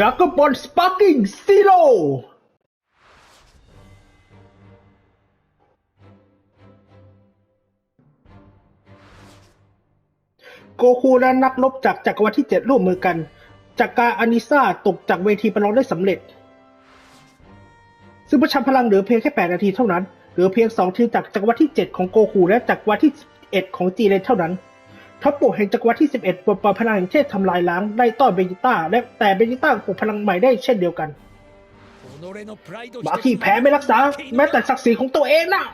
ดักบอลสปาร์กิ้งซีโร่โกคูและนักรบจากจักรวรรดิที่เจ็ดร่วมมือกัน จากการอานิซาตกจากเวทีประลองได้สำเร็จ ซึ่งประชันพลังเหลือเพียงแค่ 8 นาทีเท่านั้น เหลือเพียง 2 ทีมจากจักรวรรดิที่ 7 ของโกคูและจักรวรรดิที่ 11 ของจีเรนเท่านั้น ท็อปโปแห่งจักรวรรดิที่ 11ปลดปล่อยพลังแห่งเทพทำลายล้างได้ต้อนเบจิต้า และแต่เบจิต้าปลุกพลังใหม่ได้เช่นเดียวกันบาคีแพ้ไม่รักษา แม้แต่ศักดิ์ศรีของตัวเองนะ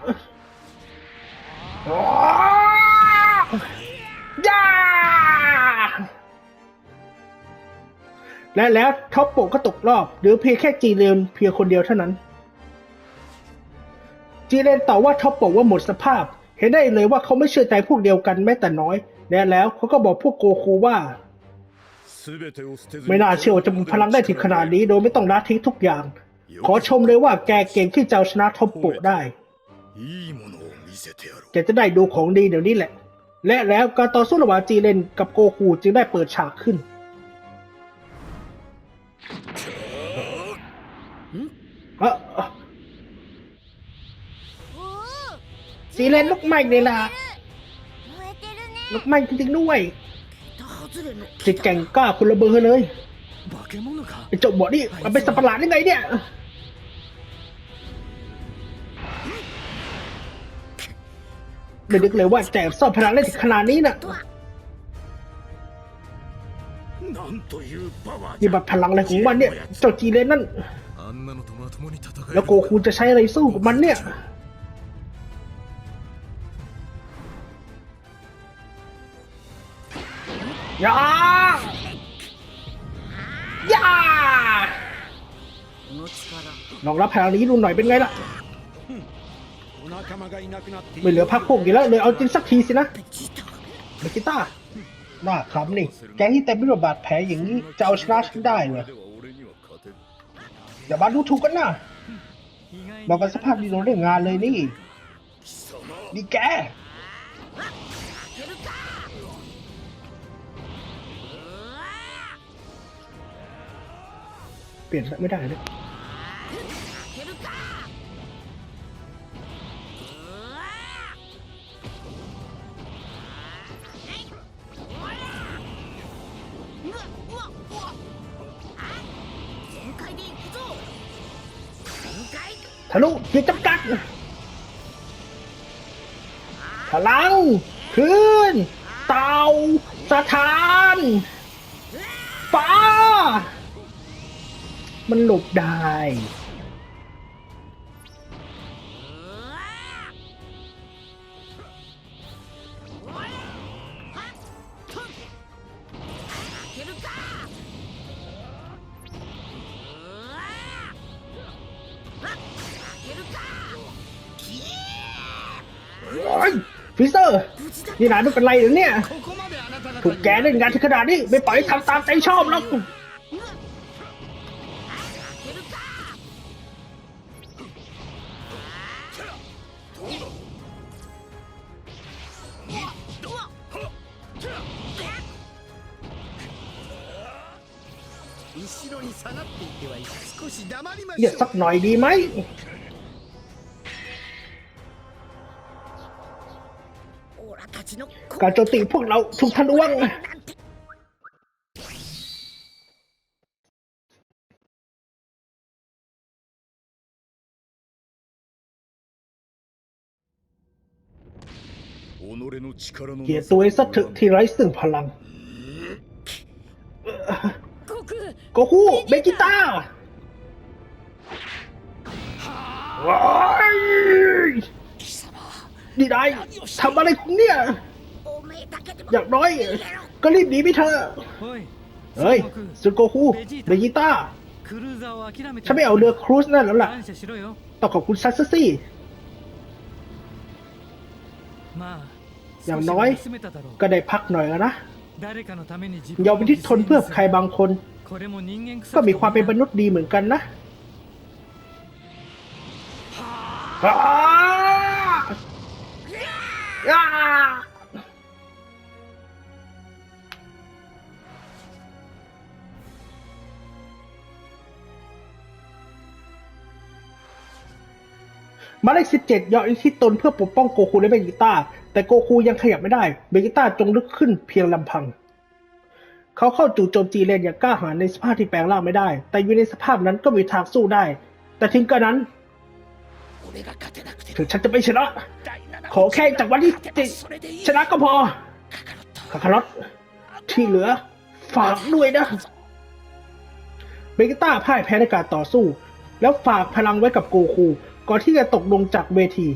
ย่าและแล้วท็อปโปก็ตกรอบหลือเพียงแค่จีเรนเพียงคนเดียวเท่านั้น จีเรนตอบว่าท็อปโปว่าหมดสภาพ เห็นได้เลยว่าเขาไม่เชื่อใจพวกเดียวกันแม้แต่น้อย แดนแล้วเขาก็บอกพวกโกคูว่า ไม่น่าเชื่อว่าจะมีพลังได้ถึงขนาดนี้โดยไม่ต้องละทิ้งทุกอย่าง ขอชมเลยว่าแกเก่งที่จะชนะทอมโปได้แกจะได้ดูของดีเดี๋ยวนี้แหละ และแล้วการต่อสู้ระหว่างจีเลนกับโกคูจึงได้เปิดฉากขึ้นอะจีเลนลุกไหม้เลยล่ะ ลุไหม้จริงๆด้วยจิตแก่งก้าคุณระเบอร์เลยไอ้จ้าบอดนี่มันเป็นสัตว์ปหลาดได้ไงเนี่ยไม่นึกเลยว่าแจกซ่อนพลังได้ขนาดนี้น่ะนี่บัตรพลังอะไรของมันเนี่ย เจ้าจีเลนนั่น แล้วโกคูจะใช้อะไรสู้กับมันเนี่ย ยาย่าลองรับพลังนี้ดูหน่อยเป็นไงล่ะ ไม่เหลือพักพวกอีกแล้วเลยเอาจรินสักทีสินะเบกิต้าหน้าคล้ำนี่ แกที่เต็มไปด้วยบาดแผลอย่างนี้จะเอาชนะฉันได้เหรออย่ามาดูถูกกันนะบอกกันสภาพดีโดนเรื่องงานเลยนี่นี่แก ปลี่ยนไม่ได้เลยทะลุเพียงจำกัดพลังคืนเต่าสถานไา มันหลบได้ฟิสเตอร์ นี่นายเป็นไรหรือเนี่ย ถูกแกเล่นงานที่ขนาดนี้ ไม่ปล่อยทำตามใจชอบแล้ว เหยียดสักหน่อยดีไหมการโจมตีพวกเราถูกทะลวงเกียรตัวไอ้สักเถอะที่ไร้ซึ่งพลัง โกคูเบกิต้าว้ายนี่ไดทำอะไรคุณเนี่ย อย่างน้อย ก็รีบหนีไปเถอะเฮ้ยซุโกคูเบกิต้าฉันไม่เอาเรือครูซนั่นแล้วล่ะ ต้องขอบคุณซัสซี่อย่างน้อยก็ได้พักหน่อยแล้วนะยอมเป็นที่ทนเพื่อใครบางคน ก็มีความเป็นมนุษย์ดีเหมือนกันนะมาเลขสิบเจ็ดยอมอิทิตนเพื่อปกป้องโกคูและเบกิต้า แต่โกคูยังขยับไม่ได้ เบกิต้าจงลึกขึ้นเพียงลำพัง เขาเข้าจู่โจมจีเลนอย่างกล้าหาญในสภาพที่แปลงร่างไม่ได้ แต่อยู่ในสภาพนั้นก็มีทางสู้ได้ แต่ถึงกระนั้นถึงฉันจะไม่ชนะ ขอแค่จากวันที่ชนะก็พอคาคารอตที่เหลือ ฝากด้วยนะเบกต้าพ่ายแพ้ในการต่อสู้ แล้วฝากพลังไว้กับโกคู ก่อนที่จะตกลงจากเวที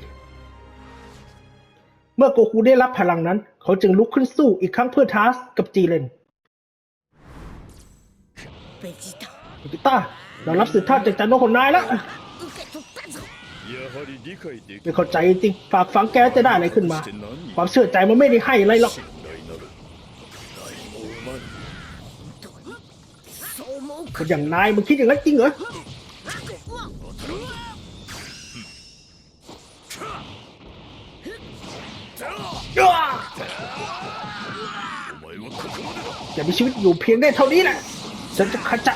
เมื่อโกคูได้รับพลังนั้น เขาจึงลุกขึ้นสู้อีกครั้งเพื่อทาสกับจีเลน ติต้าเรารับสืบทอดจากจันโนคนนายแล้วไม่เข้าใจจริงฝากฝังแกจะได้อะไรขึ้นมา ความเชื่อใจมันไม่ได้ให้อะไรหรอกคนอย่างนายมึงคิดอย่างนั้นจริงเหรออย่ามีชีวิตอยู่เพียงได้เท่านี้แหละ ฉันจะขจั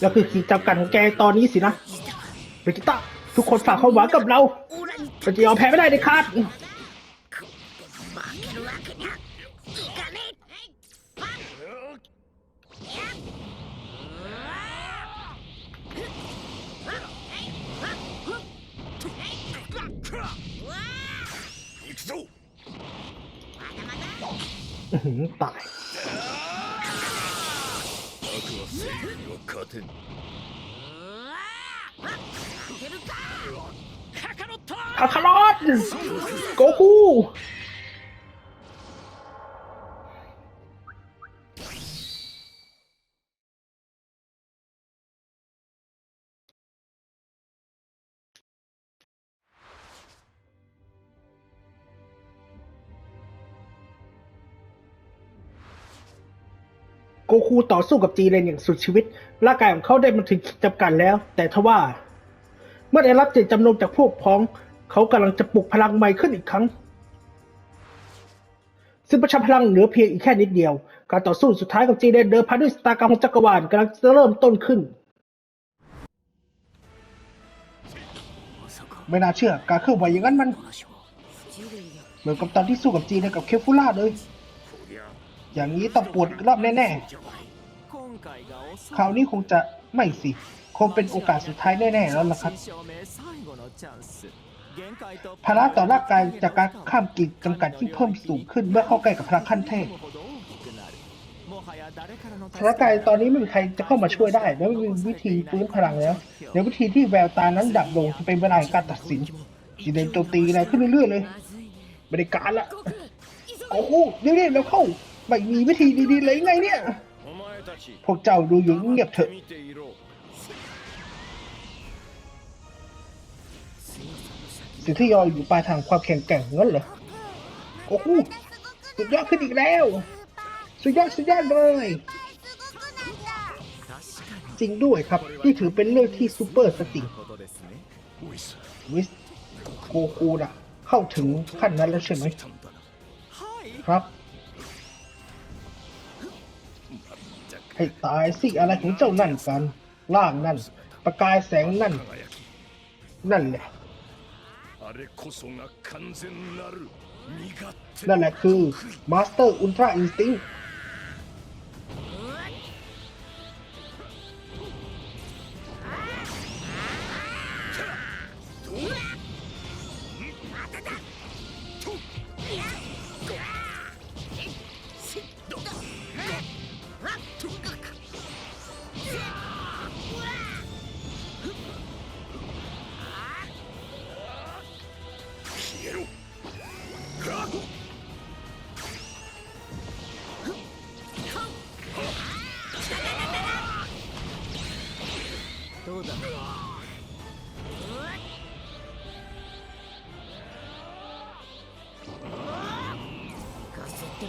แล้วคือขีดจำกัดของแกตอนนี้สินะเบจิต้าทุกคนฝากความหวังกับเราเราจะยอมแพ้ไม่ได้เด็ดขาดตาย は正義には勝てんカカロットカカロットゴー โกคูต่อสู้กับจีเรนอย่างสุดชีวิต ร่างกายของเขาได้มาถึงขีดจำกัดแล้ว แต่ทว่า เมื่อได้รับเจตจำนงจากพวกพ้อง เขากำลังจะปลุกพลังใหม่ขึ้นอีกครั้ง ซึ่งประชันพลังเหลือเพียงอีกแค่นิดเดียว การต่อสู้สุดท้ายกับจีเรนเดิมพันด้วยสตากรรมของจักรวาลกำลังจะเริ่มต้นขึ้น ไม่น่าเชื่อ การเคลื่อนไหวอย่างนั้นมัน เหมือนกับตอนที่สู้กับจีเรนกับเคฟูล่าเลย อย่างนี้ต้องปวดรอบแน่ๆ คราวนี้คงจะไม่สิ คงเป็นโอกาสสุดท้ายแน่ๆแล้วล่ะครับ ภาระต่อร่างกายจากการข้ามกีดจำกัดที่เพิ่มสูงขึ้นเมื่อเข้าใกล้กับพลังขั้นเทพสถานการณ์ตอนนี้ไม่มีใครจะเข้ามาช่วยได้ และไม่มีวิธีฟื้นพลังแล้วในวิธีที่แววตานั้นดับลงจะเป็นเวลาแห่งการตัดสินจีเดนโจมตีอะไรขึ้นเรื่อยๆเลยบริการละโอ้โหเรียบๆแล้วเข้า ไม่มีวิธีดีๆเลยไงเนี่ย พวกเจ้าดูอยู่เงียบเถอะ สิ่งที่ยออยู่ปลายทางความแข็งแกร่งงั้นเหรอ โอ้โห สุดยอดขึ้นอีกแล้ว สุดยอดสุดยอดเลย จริงด้วยครับ นี่ถือเป็นเรื่องที่ซูเปอร์สติวิสโกคูนะเข้าถึงขั้นนั้นแล้วใช่ไหม ครับ ให้ตายสิอะไรของเจ้านั่นกันล่างนั่น ประกายแสงนั่น นั่นแหละนั่นแหละคือมาสเตอร์อุลตร้าอินสติ้ง ย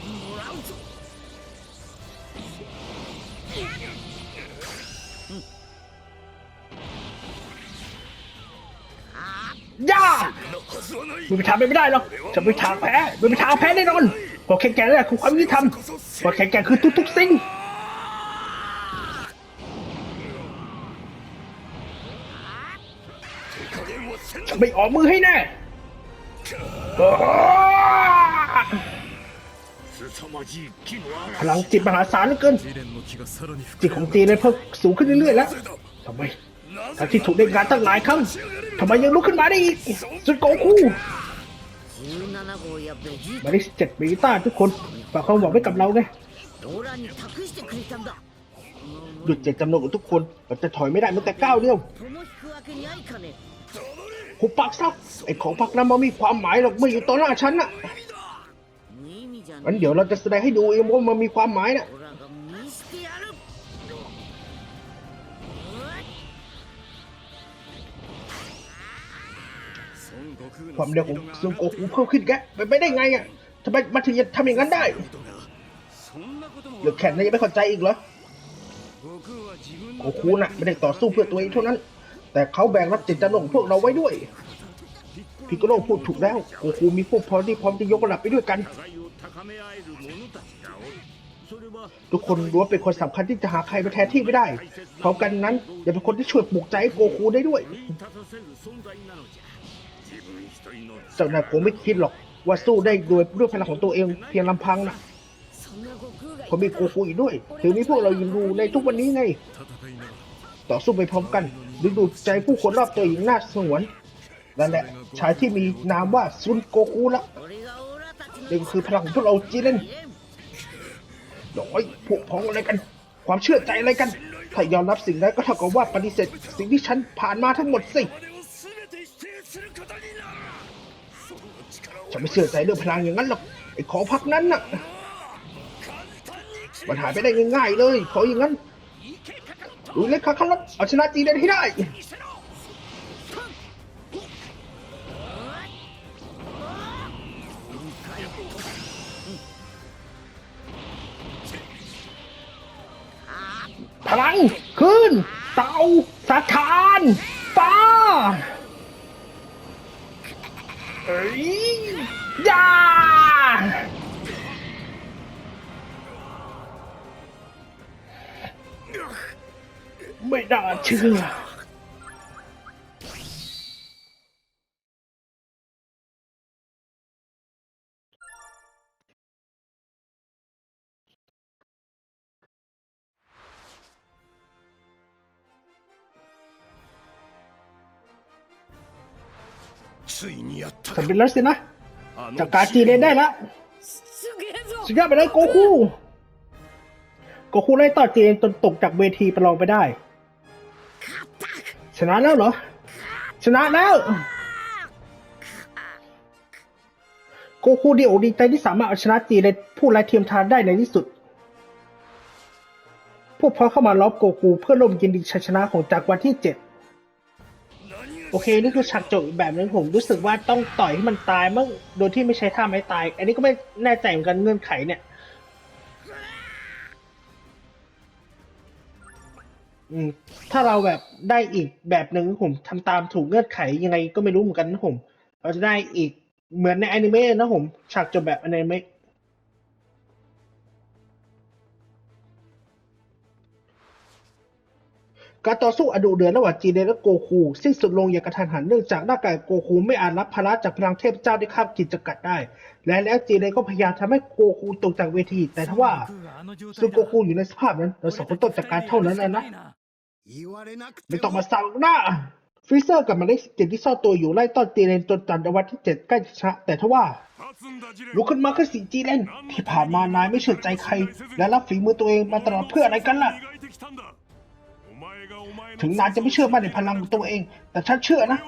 ่ามันเป็นทางไปไม่ได้หรอกจะไป็นทางแพ้มึงไป็นทางแพ้แน่นอนพอแข่งแก่แหละคือความยุติธรรมพอแข่งแก่คือทุกๆสิ่งจะไม่ออกมือให้แน่ พลังจิตมหาศาลเหลือเกิน จิตของจีนั้เพิ่มสูงขึ้นเรื่อยๆแล้วทำไมทั้งที่ถูกเล่นงานตั้งหลายครั้งทำไมยังลุกขึ้นมาได้อีกสุดโกคูมาริสเจ็ดเบต้าทุกคนฝากความหวังไว้กับเราไงหยุดเจตจำนวนของทุกคนเราจะถอยไม่ได้แม้แต่ก้าวเดียวหุบปากซะไอ้ของพักนั้นมันมีความหมายหรอกเมื่ออยู่ต่อหน้าฉันน่ะ งั้นเดี๋ยวเราจะแสดงให้ดูเองว่ามันมีความหมายนะความเร็วของซุงโกคูเพิ่มขึ้นแกไปไม่ได้ไงอะทำไมมาถึงจะทำอย่างนั้นได้หรือแขนนายยังไม่เข้าใจอีกเหรอโกคูน่ะไม่ได้ต่อสู้เพื่อตัวเองเท่านั้น แต่เขาแบ่งรับจิตจำนงพวกเราไว้ด้วยพิกโลพูดถูกแล้วโกคูมีพวกพร้อมที่พร้อมจะยกระดับไปด้วยกัน ทุกคนรู้ว่าเป็นคนสำคัญที่จะหาใครมาแทนที่ไม่ได้พร้อมกันนั้นยังเป็นคนที่ช่วยปลุกใจโกคูได้ด้วย เจ้านายคงไม่คิดหรอกว่าสู้ได้โดยด้วยพลังของตัวเองเพียงลำพังนะผมมีโกคูอีกด้วยถึงมีพวกเรายินดูในทุกวันนี้ไง ต่อสู้ไปพร้อมกันดึงดูดใจผู้คนรอบตัวอย่างน่าสงวนนั่นแหละชายที่มีนามว่าซุนโกคูละ นี่ก็คือพลังของพวกเราจีนนั่นน้อยพวกพ้องอะไรกัน ความเชื่อใจอะไรกัน ถ้ายอมรับสิ่งนั้นก็เท่ากับว่าปฏิเสธสิ่งที่ฉันผ่านมาทั้งหมดสิ ฉันไม่เชื่อใจเรื่องพลังอย่างนั้นหรอก ไอ้ขอพักนั้นน่ะ มันหายไปได้ง่ายๆเลย ขออย่างนั้นดูเล็กคาคารัลเอาชนะจีนได้ที่ได้ ชื่อสำเร็จแล้วสินะจัดการจีเรนได้ละสุดยอดไปเลยโกคูโกคูไล่ต่อจีเรนจนตกจากเวทีไปรลองไปได้ ชนะแล้วเหรอ ชนะแล้วโกคูดีอดีใจที่สามารถเอาชนะจีเลนผู้ไร้เทียมทานได้ในที่สุด พวกพ้องเข้ามาล้อมโกคูเพื่อร่วมยินดีชัยชนะของจากวันที่เจ็ดโอเค นี่คือฉากจบอีกแบบนึงผมรู้สึกว่าต้องต่อยให้มันตายมั้งโดยที่ไม่ใช้ท่าไม้ตาย อันนี้ก็ไม่แน่ใจเหมือนกันเงื่อนไขเนี่ย ถ้าเราแบบได้อีกแบบหนึ่งผมทำตามถูกเงื่อนไขยังไงก็ไม่รู้เหมือนกันนะผม เราจะได้อีกเหมือนในอนิเมะนะผม ฉากจบแบบอนิเมะการต่อสู้อดุเดือดระหว่างจีเนและโกคูสิ้นสุดลงอย่างกระทันหันเนื่องจากหน้ากายโกคูไม่อาจรับภาระจากพลังเทพเจ้าที่ข้ามกิจจำกัดได้ และแล้วจีเนก็พยายามทำให้โกคูตกจากเวที แต่ทถ้าว่าซึ่งโกคูอยู่ในสภาพนั้นเราสสองงคนตต้กจากการเท่านั้นนะนะ 言われなくて ไม่ต้อง も มาสั่งหน้าฟรีเซอร์กับหมายเลขสิบเจ็ดที่ซ่อนตัวอยู่ไล่ต้อนจีเลนจนจันทร์วันที่เจ็ดใกล้จะชนะแต่ทว่า 立つんだジレン ลุกขึ้นมาคือสีจีเลนที่ผ่านมานายไม่เชื่อใจใคร และรับฝีมือตัวเองมาตลอดเพื่ออะไรกันล่ะ 磨いてきたんだお前がお前の ถึงนายจะไม่เชื่อมั่นในพลังของตัวเอง แต่ฉันเชื่อนะ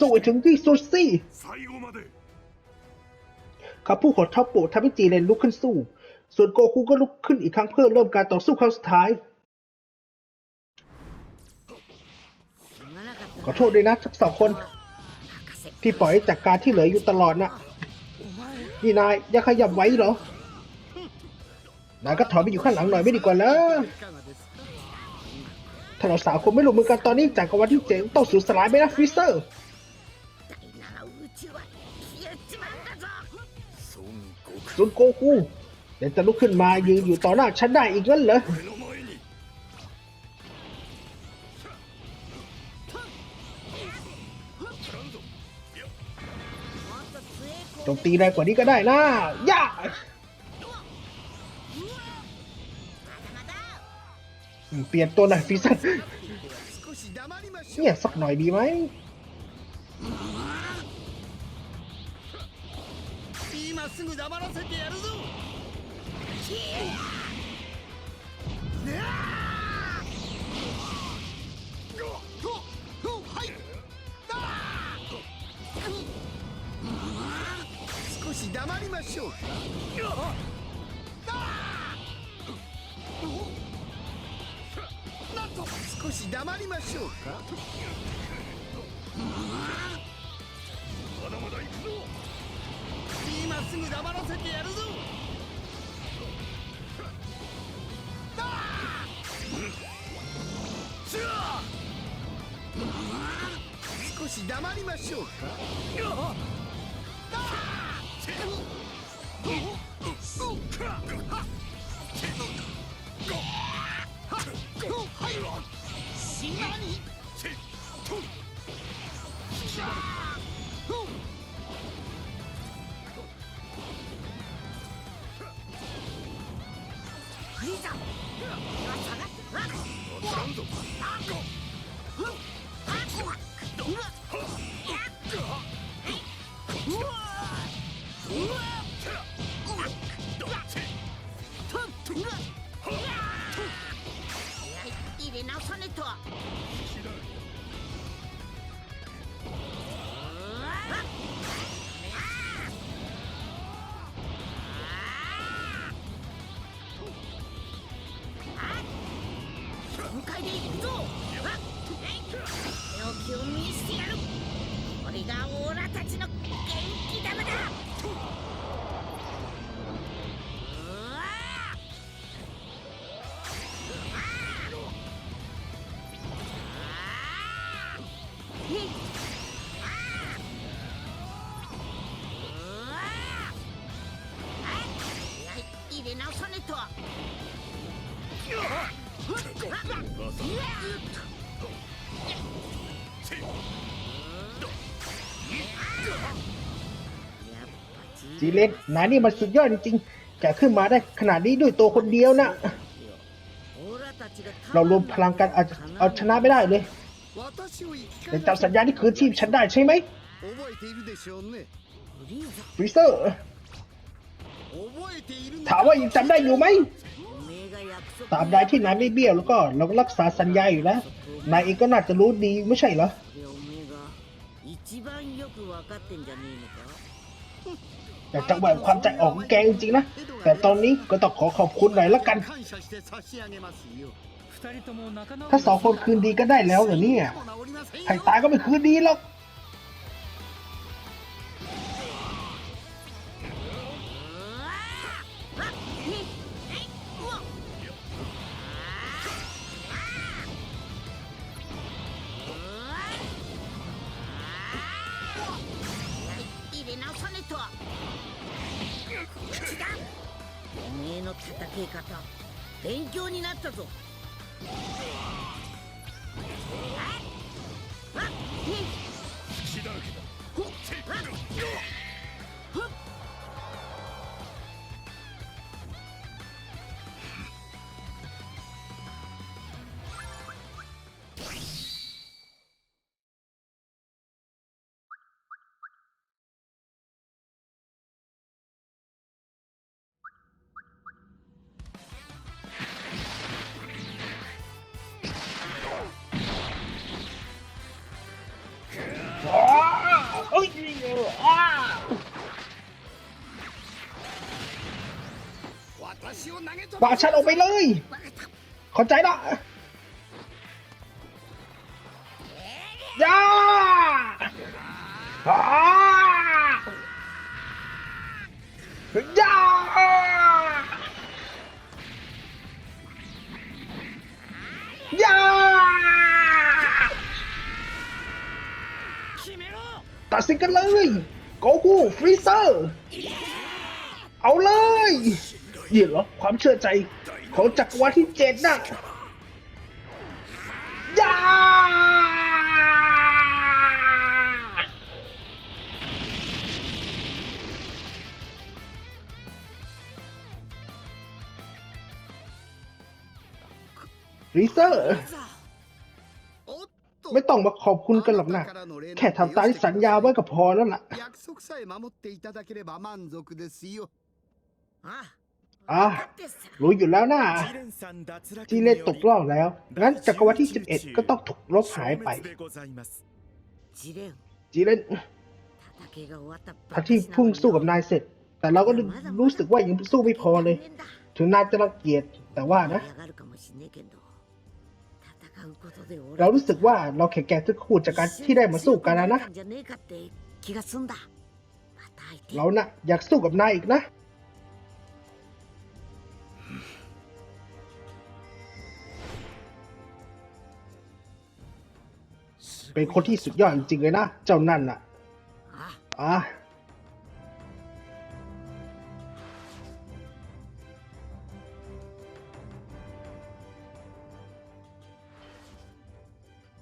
สู้ให้ถึงที่สุดสิ 最後まで คำพูดของท็อปโปทำให้จีเลนลุกขึ้นสู้ ส่วนโกคูก็ลุกขึ้นอีกครั้งเพื่อเริ่มการต่อสู้ครั้งสุดท้าย ขอโทษด้วยนะทั้งสองคน ที่ปล่อยจากการที่เหลืออยู่ตลอดนะนี่นายยังขยับไว้เหรอนายก็ถอยไปอยู่ข้างหลังหน่อยไม่ดีกว่าเหรอถ้าเราสาวคงไม่หลุมือกันตอนนี้จากกวันที่เจ๋งต้องสูญสลายไปนะฟรีเซอร์ซุนโกคูยังจะลุกขึ้นมายืนอยู่ต่อหน้าฉันได้อีกแล้วเหรอ จมตีแรงกว่านี้ก็ได้นะย่าเปลี่ยนตัวหน่อยปีศาจเนี่ยสักหน่อยดีไหม今少し黙りましょう。なんと少し黙りましょうか。まだまだ行くぞ。今すぐ黙らせてやるぞ。少し黙りましょうかいざ。 จีเลนนายนี่มันสุดยอดจริงๆ จะขึ้นมาได้ขนาดนี้ด้วยตัวคนเดียวนะ เรารวมพลังกันเอาชนะไม่ได้เลยแต่จำสัญญาที่คืนชีพฉันได้ใช่ไหมฟรีเซอร์ถามว่ายังจำได้อยู่ไหมตามใดที่นายไม่เบี้ยวแล้วก็เรารักษาสัญญาอยู่แล้วนายเองก็น่าจะรู้ดีไม่ใช่เหรอ อยากจังหวะความใจออกของแกจริงๆนะ แต่ตอนนี้ก็ต้องขอขอบคุณหน่อยละกัน ถ้าสองคนคืนดีก็ได้แล้วเหรอเนี่ยใครตายก็ไม่คืนดีหรอก でなさねとは。口だおめえの叩き方勉強になったぞ。あっあっ口だらけだ。ほっ วาชันออกไปเลย เข้าใจละย่าย่าย่าตัดสินกันเลย โกคูฟรีเซอร์ เอาเลย นี่เหรอความเชื่อใจของจักรวาลที่เจ็ดน่ะยาริเซอร์ ไม่ต้องมาขอบคุณกันหรอกนะ แค่ทำตามที่สัญญาไว้ก็พอแล้วล่ะ อะรู้อยู่แล้วนะจีเล่ตกรอบแล้ว งั้นจักรวรรดิที่ 11 ก็ต้องถูกลบหายไป จีเล่นพอที่พุ่งสู้กับนายเสร็จ แต่เราก็รู้สึกว่ายังสู้ไม่พอเลย ถึงนายจะรังเกียจแต่ว่านะ เรารู้สึกว่าเราแข็งแกร่งขึ้ขู่จากการที่ได้มาสู้กันแล้วนะ เรานะ่ะอยากสู้กับนายอีกนะ เป็นคนที่สุดยอดจริงๆเลยนะ เจ้านั่นน่ะあอะ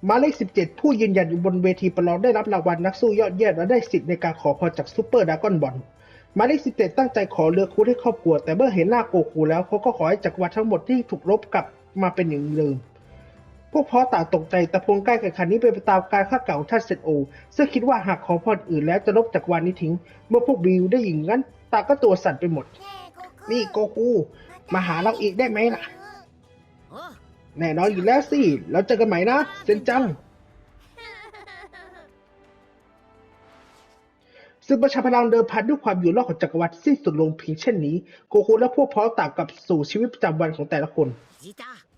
หมายเลข 17 ผู้ยืนยันอยู่บนเวทีประลองได้รับรางวัลนักสู้ยอดเยี่ยมและได้สิทธิ์ในการขอพรจากซูเปอร์ดราก้อนบอล หมายเลข17ตั้งใจขอเรือคูดให้ครอบครัว แต่เมื่อเห็นหน้าโกคูแล้วเขาก็ขอให้จักรวรรดิทั้งหมดที่ถูกลบกลับมาเป็นอย่างเดิมพวกพ้อต่างตกใจแต่พงใกล้แข่งขันนี้เป็นไปตามการคาดเก่าของท่านเซนโอซึ่งคิดว่าหากขอพรอื่นแล้วจะลบจักรวาลนี้ทิ้ง เมื่อพวกบิวได้ยินงั้นตาก็ตัวสั่นไปหมด นี่โกคูมาหาเราอีกได้ไหมล่ะ แน่นอนอยู่แล้วสิ เราเจอกันใหม่นะ เซนจัง ซึ่งประชาพลังเดิมพันด้วยความอยู่รอดของจักรวรรดิสิ้นสุดลงเพียงเช่นนี้ โกคุและพวกพ้องต่างกับสู่ชีวิตประจำวันของแต่ละคน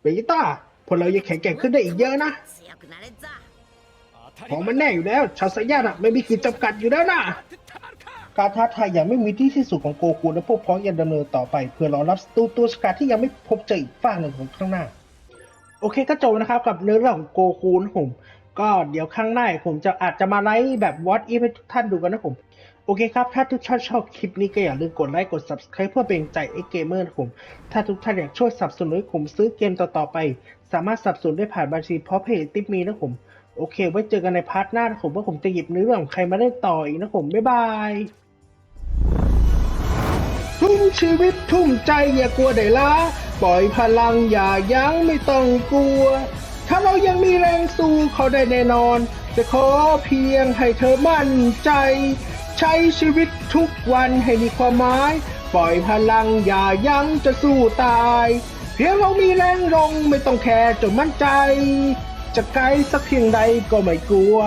เบจิต้าพวกเรายังแข็งแกร่งขึ้นได้อีกเยอะนะของมันแน่อยู่แล้ว ชาวสายาน่ะไม่มีขีดจำกัดอยู่แล้วนะการท้าทายอย่างไม่มีที่สิ้นสุดของโกคุและพวกพ้องยังดำเนินต่อไป เพื่อรอรับตูตัวสกัดที่ยังไม่พบเจออีกฝ้าหนึ่งของข้างหน้า โอเคก็จบนะครับกับเนื้อเรื่ของโกคูนผม ก็เดี๋ยวข้างหน้าผมจะอาจจะมาไลฟ์แบบวอตอีให้ทุกท่านดูกันนะผม โอเคครับ ถ้าทุกท่านชอบคลิปนี้ก็อย่าลืมกดไลค์กด subscribe เพื่อเป็นใจเอ็กเกมเมอร์นะผม ถ้าทุกท่านอยากช่วยสนับสนุนให้ผมซื้อเกมต่อๆไป สามารถสนับสนุนได้ผ่านบัญชีเพราะเพจติปมีนะผม โอเค ไว้เจอกันในพาร์ทหน้านะผมว่าผมจะหยิบเนื้อเรื่องของใครมาเล่นต่ออีกนะผม บ๊ายบายทุ่มชีวิตทุ่มใจอย่ากลัวได้ละปล่อยพลังอย่ายั้งไม่ต้องกลัว ถ้าเรายังมีแรงสู้เขาได้แน่นอน จะขอเพียงให้เธอมั่นใจ ใช้ชีวิตทุกวันให้มีความหมาย ปล่อยพลังอย่ายั้งจะสู้ตาย เพียงเรามีแรงลงไม่ต้องแคร์จนมั่นใจ จะไกลสักเพียงใดก็ไม่กลัว